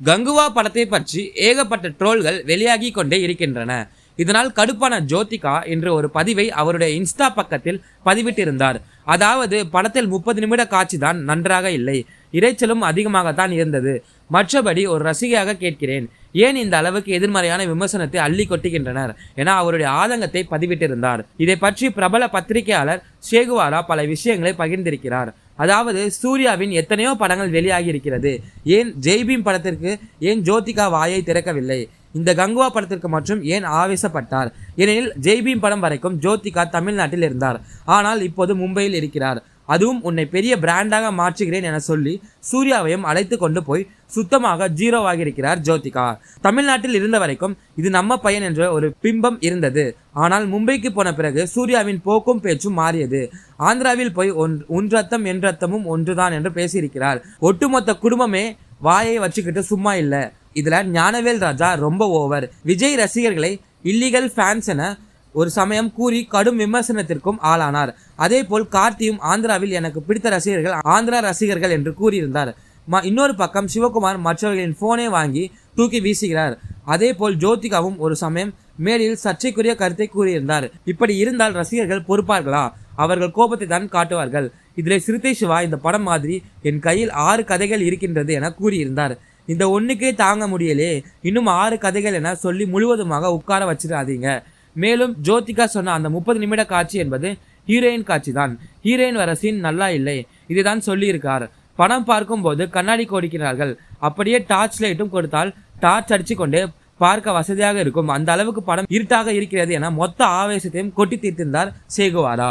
கங்குவா படத்தை பற்றி ஏகப்பட்ட ட்ரோல்கள் வெளியாகி கொண்டே இருக்கின்றன. இதனால் கடுப்பான ஜோதிகா என்று ஒரு பதிவை அவருடைய இன்ஸ்டா பக்கத்தில் பதிவிட்டிருந்தார். அதாவது படத்தில் முப்பது நிமிட காட்சி தான் நன்றாக இல்லை. இரைச்சலும் அதிகமாகத்தான் இருந்தது. மற்றபடி ஒரு ரசிகையாக கேட்கிறேன். ஏன் இந்த அளவுக்கு எதிர்மறையான விமர்சனத்தை அள்ளி கொட்டுகின்றனர் என அவருடைய ஆதங்கத்தை பதிவிட்டிருந்தார். இதை பற்றி பிரபல பத்திரிகையாளர் சேகுவாரா பல விஷயங்களை பகிர்ந்திருக்கிறார். அதாவது சூர்யாவின் எத்தனையோ படங்கள் வெளியாகி இருக்கிறது ஏன் ஜெய்பீம் படத்திற்கு ஏன் ஜோதிகா வாயை திறக்கவில்லை? இந்த கங்குவா படத்திற்கு மற்றும் ஏன் ஆவேசப்பட்டார்? ஏனெனில் ஜெய்பீம் படம் வரைக்கும் ஜோதிகா தமிழ்நாட்டில் இருந்தார். ஆனால் இப்போது மும்பையில் இருக்கிறார். அதுவும் உன்னை பெரிய பிராண்டாக மாற்றுகிறேன் என சொல்லி சூர்யாவையும் அழைத்து கொண்டு போய் சுத்தமாக ஜீரோவாகியிருக்கிறார் ஜோதிகா. தமிழ்நாட்டில் இருந்த வரைக்கும் இது நம்ம பையன் என்ற ஒரு பிம்பம் இருந்தது. ஆனால் மும்பைக்கு போன பிறகு சூர்யாவின் போக்கும் பேச்சும் மாறியது. ஆந்திராவில் போய் ஒன் உன் ரத்தம் என் ரத்தமும் ஒன்றுதான் என்று பேசியிருக்கிறார். ஒட்டுமொத்த குடும்பமே வாயை வச்சுக்கிட்டு சும்மா இல்லை. இதில் ஞானவேல் ராஜா ரொம்ப ஓவர் விஜய் ரசிகர்களை இல்லீகல் ஃபேன்ஸ் என ஒரு சமயம் கூறி கடும் விமர்சனத்திற்கும் ஆளானார். அதேபோல் கார்த்தியும் ஆந்திராவில் எனக்கு பிடித்த ரசிகர்கள் ஆந்திரா ரசிகர்கள் என்று கூறியிருந்தார். ம இன்னொரு பக்கம் சிவகுமார் மற்றவர்களின் ஃபோனை வாங்கி தூக்கி வீசுகிறார். அதே போல் ஜோதிகாவும் ஒரு சமயம் மேடையில் சர்ச்சைக்குரிய கருத்தை கூறியிருந்தார். இப்படி இருந்தால் ரசிகர்கள் பொறுப்பார்களா? அவர்கள் கோபத்தை தான் காட்டுவார்கள். இதில் சிறுத்தை சிவா இந்த படம் மாதிரி என் கையில் ஆறு கதைகள் இருக்கின்றது என கூறியிருந்தார். இந்த ஒன்றுக்கே தாங்க முடியலே. இன்னும் ஆறு கதைகள் என சொல்லி முழுவதுமாக உட்கார வச்சிடாதீங்க. மேலும் ஜோதிகா சொன்ன அந்த முப்பது நிமிட காட்சி என்பது ஹீரோயின் காட்சி தான் ஹீரோயின் வர சீன் நல்லா இல்லை. இதுதான் சொல்லியிருக்கார். படம் பார்க்கும்போது கண்ணாடி கொடுக்கிறார்கள். அப்படியே டார்ச் லைட்டும் கொடுத்தால் டார்ச் அடிச்சு கொண்டே பார்க்க வசதியாக இருக்கும். அந்த அளவுக்கு படம் இருட்டாக இருக்கிறது என மொத்த ஆவேசத்தையும் கொட்டி தீர்த்திருந்தார் சேகுவாரா.